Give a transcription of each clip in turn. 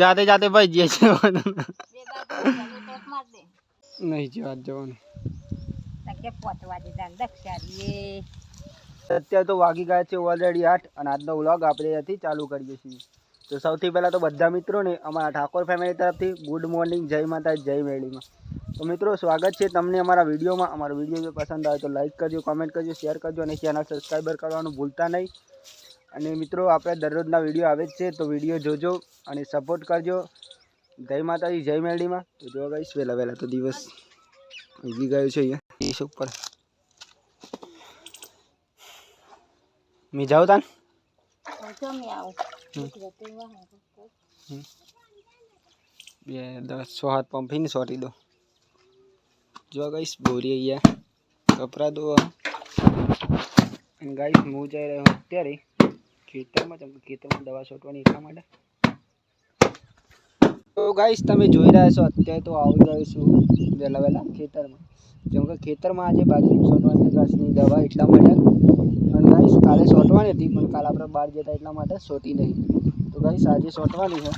જાતે જાતે ભાઈ જે છે નહીં જવા જવાનું અત્યારે તો વાગી ગયા છે ઓલરેડી આઠ અને આજનો વ્લોગ આપણે અહીંથી ચાલુ કરીએ છીએ. તો સૌથી પહેલાં તો બધા મિત્રોને અમારા ઠાકોર ફેમિલી તરફથી ગુડ મોર્નિંગ જય માતા જય મેળીમાં. તો મિત્રો સ્વાગત છે તમને અમારા વિડીયોમાં. અમારો વીડિયો જો પસંદ આવે તો લાઇક કરજો કોમેન્ટ કરજો શેર કરજો અને ચેનલ સબસ્ક્રાઈબર કરવાનું ભૂલતા નહીં. અને મિત્રો, આપણે દરરોજના વીડિયો આવે છે, તો વીડિયો જોજો અને સપોર્ટ કરજો. જય માતાજી, જય મેળીમાં તો જોવા ગઈશ વહેલા વહેલા તો દિવસ ઉગી ગયો છે અહીંયા. દિવસ ઉપર. મેં જાઉં તાન બે, દસ, સો હાથ પંપીને સોટી દો. જોવા ગઈશ બોરી અહીંયા કપરા દો ગાઈશ હું જઈ રહ્યો અત્યારે ખેતરમાં ખેતરમાં દવા છોટવાની એટલા માટે. તો ગાઈસ તમે જોઈ રહ્યા છો, અત્યારે તો આવી ગયો છું વહેલા વહેલા ખેતરમાં. જેમ કે ખેતરમાં આજે બાજરી છોટવાની ઘાસની દવા એટલા માટે. અને ગાઈસ કાલે છોટવાની હતી, પણ કાલે આપણે બહાર જતા એટલા માટે છોટી નહીં. તો ગાઈસ આજે છોટવાની છે.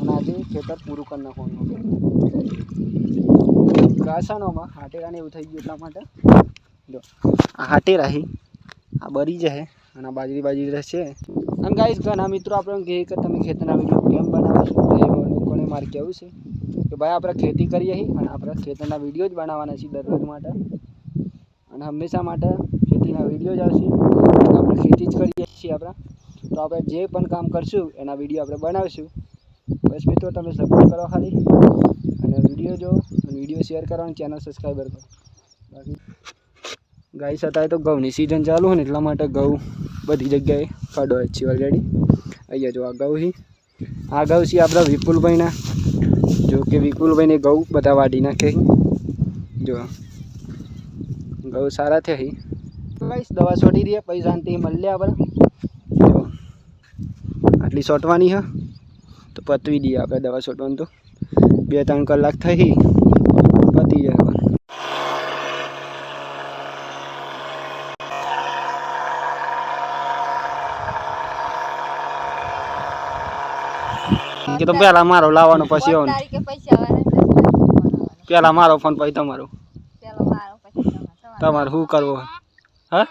અને આજે ખેતર પૂરું કરી નાખવાનું ઘાસાનોમાં હાટેરાને એવું થઈ ગયું એટલા માટે. જો, આ હાટેરા આ બરી જશે અને બાજરી બાજરી રહેશે. અને ગાઈશ ઘણા મિત્રો આપણે કહે કે તમે ખેતરના વીડિયો કેમ બનાવો છો? લોકોને મારે કહેવું છે કે ભાઈ, આપણે ખેતી કરીએ છીએ અને આપણે ખેતરના વીડિયો જ બનાવવાના છીએ દરરોજ માટે. અને હંમેશા માટે ખેતીના વીડિયો જ આવશે. આપણે ખેતી જ કરીએ છીએ આપણે. તો આપણે જે પણ કામ કરશું, એના વીડિયો આપણે બનાવીશું. બસ મિત્રો, તમે સપોર્ટ કરો ખાલી. અને વીડિયો જો વીડિયો શેર કરો, અને ચેનલ સબસ્ક્રાઈબર કરો. બાકી ગાય અત્યારે તો ઘઉંની સિઝન ચાલુ હોય ને, એટલા માટે ઘઉં બધી જગ્યાએ કાઢો છે. ઓલરેડી અહીંયા જો આ ઘઉં આ ઘઉં છે આપણા વિપુલભાઈના. જો કે વિપુલભાઈને ઘઉં બધા વાઢી નાખે. જો ઘઉં સારા થયા ભાઈ દવા છોડી દઈએ, પછી શાંતિ મળીએ આપણે. જો. આટલી છોટવાની હા. તો પતવી દઈએ આપણે દવા છોટવાનું તો. બે ત્રણ કલાક થઈ પતી જાય કે તો પેલા મારો લાવવાનો પછી આવવાનો. પહેલા પેલા મારો ફોન પછી તમારો. પેલો મારો પછી તમારો. શું કરવો? હા?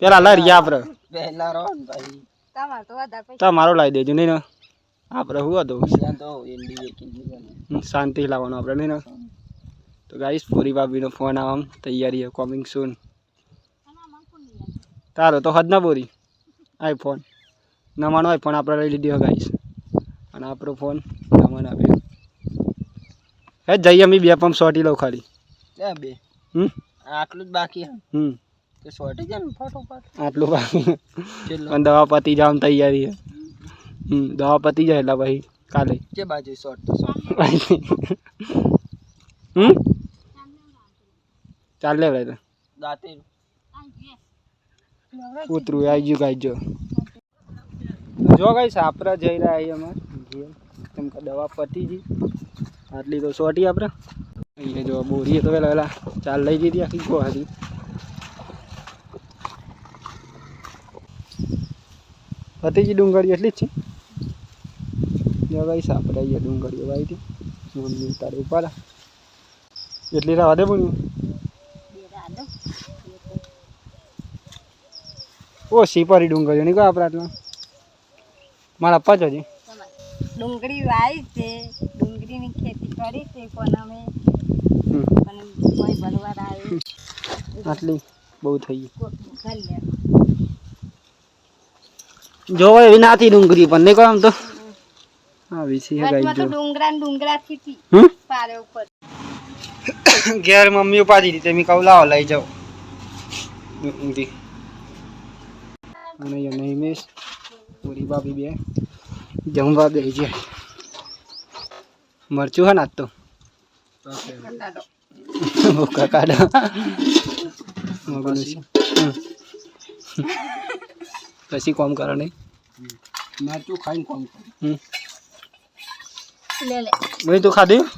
પેલા લડીએ આપણે પહેલા તમારે તો વધારે પૈસા. તમારો લાવી દેજો નહીં ને. આપણે શું હતું? શાંતિ લાવવાનું આપણે નહીં ને. તો ગાઈશ પૂરી ભાભીનો ફોન આવવા તૈયારી કોમિંગ સૂન તારો તો હદ ના બોરી. આઈફોન નવાનો પણ આપણે લઈ લીધી ગાઈશ અને આપણો ફોન નવાનો આપ્યો હે જઈએ અમે બે પંપ સોટી લઉં ખાલી. બે. હમ? આટલું જ બાકી હે. હમ. તો સોટી જાય ને? ફટોફટ આટલું બાકી. પણ દવા પતી જાવ તૈયારી હમ દવા પતી જાય એટલે ભાઈ કાલે. જે બાજુ શોર્ટ તો હમ? ચાલે ભાઈ દાંતે કૂતરું આવી ગયું ગાઈ જો. જો ગઈ સાપરા જઈ રહ્યા છીએ અમે. ઘેર કેમ કે દવા પતી ગઈ. આટલી તો સોટી આપણે. અહીંયા જો બોરીએ તો પેલા પેલા ચાલ લઈ જઈ આખી ગોહાથી. પતીજી ડુંગળી એટલી જ છે. જો ગઈ સાપરા અહીંયા ડુંગળીઓ વાવી હતી. મમ્મી તારે ઉપાડા. એટલી રાહ દે પણ ઓ સીપારી ડુંગળીઓ નહીં કહો આપણે આટલા મારા આપવા જ ડુંગળી વાવી છે. ડુંગળીની ખેતી કરી છે પણ અમે પણ કોઈ ભરવા આવે આટલી બહુ થઈ ગઈ. કોટનું ઘર લે જોવો એવી ડુંગળી પણ નહીં આમ તો. આવી છે ગાઈ જો ડુંગરા ડુંગરા થી પારે ઉપર. ઘેર મમ્મી ઉપાડી દીધી મેં કહું લાવો લઈ જાઓ. અને નહીં હિમેશ પૂરી ભાભી બે. જમવા બે છે. મરચું હે ને આજ તો? ભૂકા કાઢો. હમ. પછી કોમ કરો નહીં? મરચું ખાઈને કોમ કરું. હમ. લે લે. ભાઈ તું ખાધું?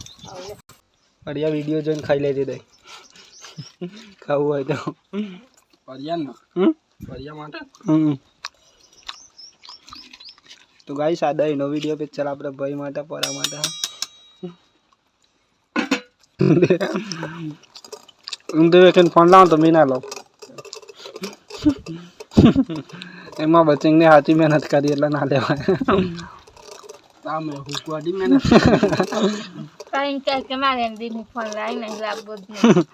અડિયા વીડિયો જોઈને ખાઈ લેતી દઈ. ખાવું હોય તો. પરિયાન ને ફરિયા માટે? હમ. તો ગાઈસ આ દહીંનો વીડિયો પિક્ચર આપણે ભાઈ માટે પરા માટે. હું તો એક ફોન લાવો તો મેં ના લઉં. એમાં બચીને સાચી મહેનત કરી એટલે ના લેવાય. હુકવાડી કઈ કે મારે ફોન લાવી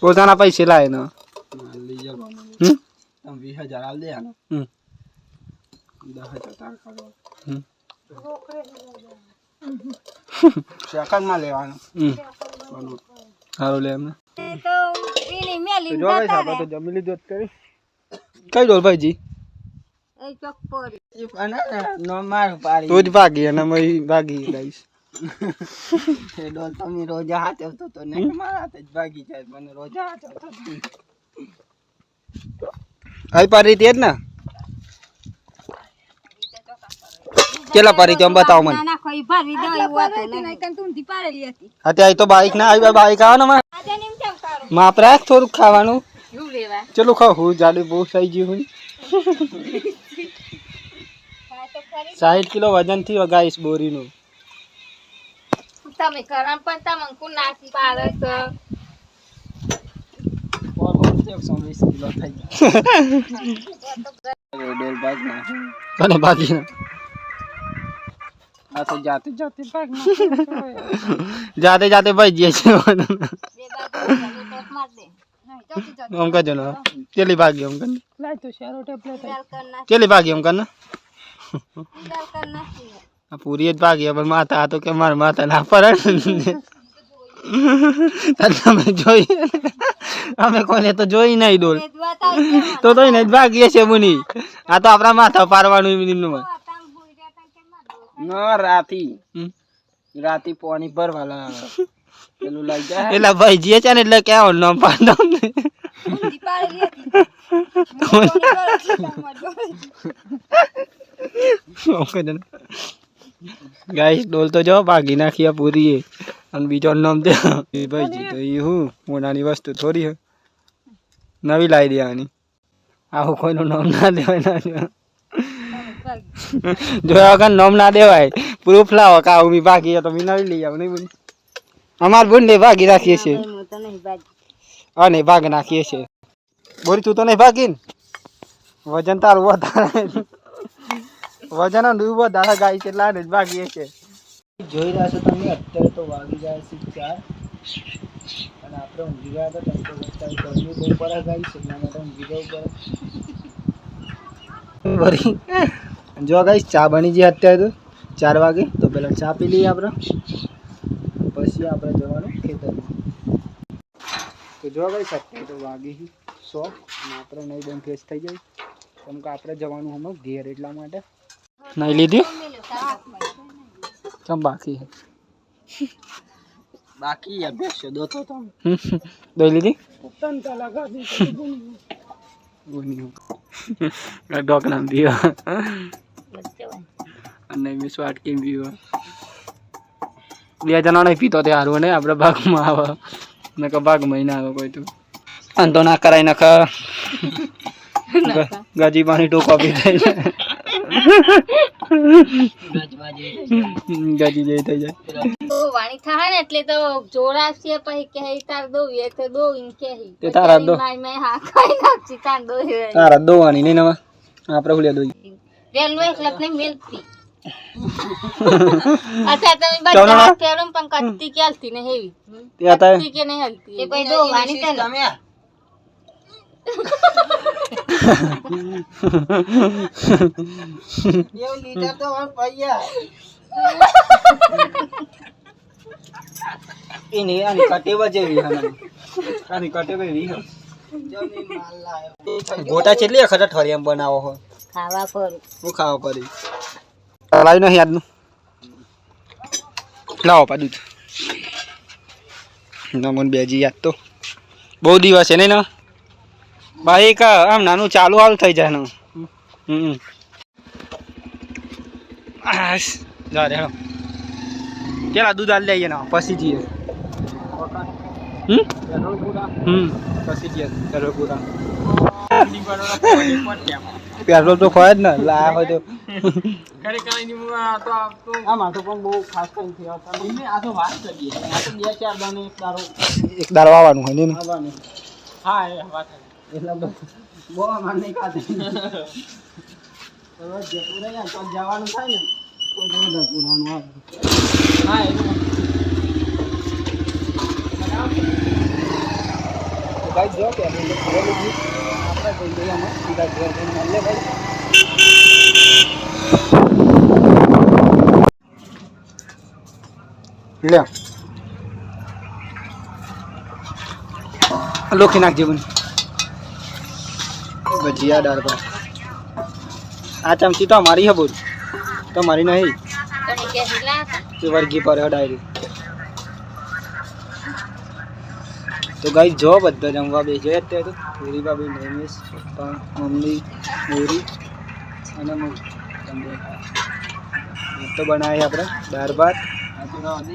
પોતાના પૈસે લાવે ને લઈ તમે વીસ હજાર આલ દે આનો હમ. દસ હજાર તાર કરો હમ. સેકન્ડમાં લેવાનું. સારું લે એમને જમી લીધું કરી કઈ ડોલ ભાઈજી તું જ ભાગી અને ભાગી લઈશ ડોલ તમે રોજા હાચવતો તો ને મારા હાથે જ ભાગી જાય મને રોજા હાચવતો આવતો આઈ પારી તે જ ને કેટલા પારી તો બતાવો મને? ના ના કોઈ ભરી દો એવું હતું નહીં. કન તું ઊંધી પાડેલી હતી. અત્યારે તો બાઈક ના આવી બાઈક આવે ને માં આજે નીમ કેમ કાઢું માપ રાખ થોડુંક ખાવાનું. શું લેવા ચલો ખાવ હું જાડુ બહુ થઈ ગયું હું સાઠ કિલો વજનથી બોરી બોરીનું. તમે કરમ પણ તમે કુ નાખી પાડે તો એકસો વીસ આ તો જાતે જાતે ભાગ જાતે જાતે ભાઈ જઈએ છે કરજો ને ચેલી ભાગી લાય તો શેરો ટેબલેટ ભાગી આ પૂરી જ ભાગી પણ માતા આ તો કે મારા માતા ના પડે તમે જોઈ અમે કોને તો જોઈ નહીં ડોલ. તો તો ભાગીએ છે મુની. આ તો આપણા માથા પારવાનું એમનું તમે ભૂલી ગયા તા કે માર દો. નો રાતી. રાતી પાણી ભરવા લાવે પેલું લઈ જાય એટલે ભાઈ જે છે ને એટલે ક્યાં નામ પાડો. ગાઈસ ડોલ તો જો ભાગી નાખી આ પૂરી. અને બીજો નામ એ ભાઈ તો એ હું મોનાની વસ્તુ થોડી નવી લાવી દેવાની આવું કોઈનું નામ ના દેવાય ના દેવાય. જોયા વગર નામ ના દેવાય. પ્રૂફ લાવો કે આવું મી ભાગી તો મી નવી લઈ આવું નહીં બોલ. અમાર બુન ને ભાગી રાખીએ છીએ. હું તો નહીં ભાગ. નાખીએ છીએ. બોરી તું તો નહીં ભાગી ને? વજન તારું વધારે વજનનું વધારે ગાય છે એટલે જ ભાગીએ છીએ. જોઈ રહ્યા છો તમે અત્યારે તો વાગી ગયા છે ચાર. અને આપણે ઊંઘી ગયા હતા તમે તો અત્યારે ગરમી બહુ પડે ગાય છે એટલા માટે ઊંઘી જવું પડે. જો ગાઈશ ચા બની ગઈ અત્યારે તો ચાર વાગે. તો પહેલાં ચા પી લઈએ આપણે. પછી આપણે જવાનું ખેતરમાં. તો જો ગાઈશ અત્યારે તો વાગી શોખ અને આપણે નહીં બેન ફ્રેશ થઈ જાય. કેમ કે આપણે જવાનું હમણાં ઘેર એટલા માટે. નહીં લીધી? કેમ બાકી છે? બાકી અભ્યાસ છે દોતો તો દોઈ લીધી? તન ગુની ડોક નામ પીવા અને મેં સ્વાટ કેમ પીવા બે જણા નહીં પીતો તે સારું ને આપણે ભાગમાં આવે. ને કે ભાગ મહિના આવે કોઈ તું. અંધો ના કરાય નખ. ગાજી પાણી ટોકા પી થઈ જાય ગાજી જઈ થઈ જાય. વાણી થાય ને એટલે તો જોડાશે પછી કે તાર દો એ તો દો ઇન કે તે તારા દો. મે હા ખાઈ નાખી તાર દો તારા દોવાની નહીં નવા. આપણે ભૂલ્યા દોઈ? રેલવે ક્લબ ને મિલતી અચ્છા તમે બધા ના. કેરમ પણ કત્તી કે હલતી ને હેવી? કત્તી કે નહીં હલતી? એ પછી દો વાની તને એવું લીધા તો હવે પૈયા. આની આની કટેવા એવી હે. જમીન માલ લાયો. ગોટા કેટલી વખત અઠવાડિયામાં બનાવો હો ખાવા પર હું ખાવા પડી. લાવી નહીં આજનું લાવો પા દૂધ નમન મને બેજી યાદ તો. બહુ દિવસ છે નહીં ને? કા આમ નાનું ચાલુ હાલ થઈ જાય ને. હમ જા રે પેલા દૂધ હાલ લઈએ ને, પછી જઈએ. હમ? હમ. પછી જઈએ ચલો પેટ્રોલ તો ખોય જ ને લાયા હોય તો. આ માટો પણ બહુ ખાસ કરીને થયા આ તો વાત કરીએ. આ તો બે ચાર દાને એક દારો એક દાર હોય ને હા એ વાત એટલે બહુ અમાર નહીં ખાતી. જેટલું રહે તો જવાનું થાય ને. તો જ બધા આવે. હા એ ભાઈ જો કે લે લોખી નાખજે બન ભજીયા દાળ ભાત આ ચમચી તો અમારી હે બોલ તો મારી નહીં તમે કે હિલા તે વર્ગી પર હે ડાયરી તો ગાઈ જો બધા જમવા બેસે અત્યારે તો. પૂરી ભાભી નૈમેશ પપ્પા મમ્મી મોરી અને તમને તો બનાવી આપણે દાળ ભાત.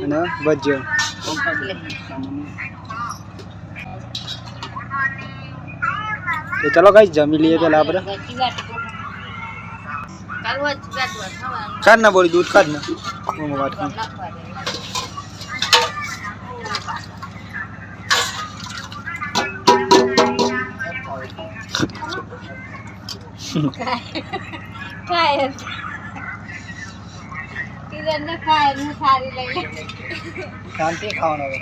અને ભજીયો. તો ચલો ગાઈ જમી લઈએ પેલા આપણે. કાઢ ના બોલી દૂધ કાઢ ના. વાત કરું. ખાય કિરણ ને ખાય હું સારી લઈ લે શાંતિ ખાવાનો હવે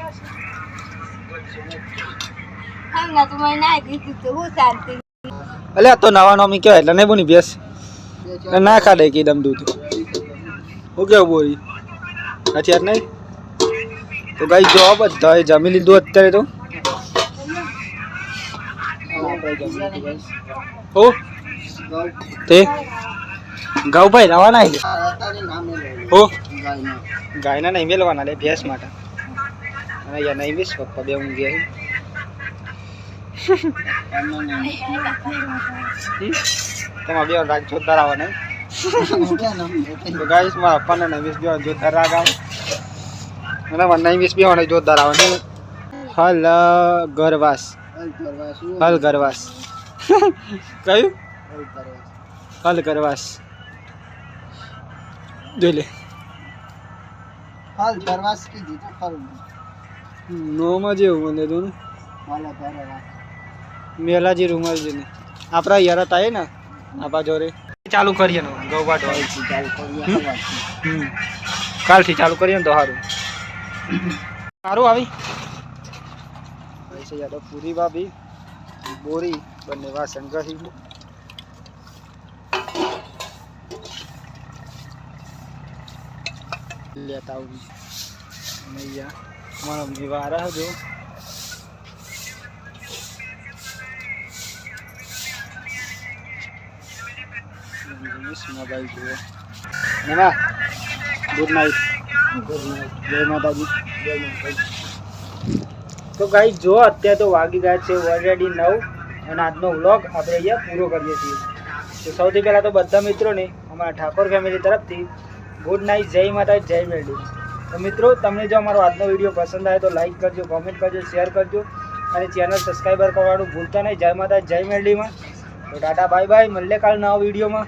હમણાં તો મને નાખી દીધું તો હું શાંતિ અલે તો નવા નોમી કહેવાય એટલે નહીં બોની બેસ ના ખાડે કે દમ દૂધ. હું કેવું બોરી હથિયાર નહીં? તો ગાઈ જો બધા એ જમી લીધું અત્યારે તો. ઓ તે? ગાઉ ભાઈ રવાના ઓ ગાયના. નહીં મેલવાના લે ભેંસ માટે. અને યા નહીં બેસ પપ્પા બે હું ગયા તમારે બે રાગ જોતા આવવા નહીં હું ગાઈસ મારા પપ્પાને નહીં બેસ બે જોતા રાગ આવે. અને મને નહીં બેસ બે જોતા આવે. નહીં હલ ગરવાસ હલ ગરવાસ કયું? હલ કરવાસ જોઈ લે. હલ કરવાસ કીધી તો ખરું. નોમાં જેવું મને તો. મેલાજી રૂમર છે ને આપણા યાર હતા ને? આપા જોડે. ચાલુ કરીએ ને. ગૌવાટ કાલથી ચાલુ કરીએ. ને તો સારું સારું આવી? પૈસા તો પૂરી ભાભી. બોરી બંને વાસણ કરી લેતા આવું અને અહીંયા મમ્મી વારા જો. મોબાઈલ જુઓ. ના ગુડ નાઇટ ગુડ નાઇટ જય માતાજી. તો ગાઈ જો અત્યારે તો વાગી ગયા છે ઓલરેડી નવ અને આજનો વ્લોગ આપણે અહીંયા પૂરો કરીએ છીએ. તો સૌથી પહેલાં તો બધા મિત્રોને, અમારા ઠાકોર ફેમિલી તરફથી ગુડ નાઇટ, જય માતા જય મેડી તો મિત્રો, તમને જો અમારો આજનો વીડિયો પસંદ આવે તો લાઈક કરજો કોમેન્ટ કરજો શેર કરજો. અને ચેનલ સબસ્ક્રાઈબર કરવાનું ભૂલતા નહીં. જય માતા જય મેરડીમાં. તો ટાટા બાય બાય મળીએ કાલ નવા વિડીયોમાં.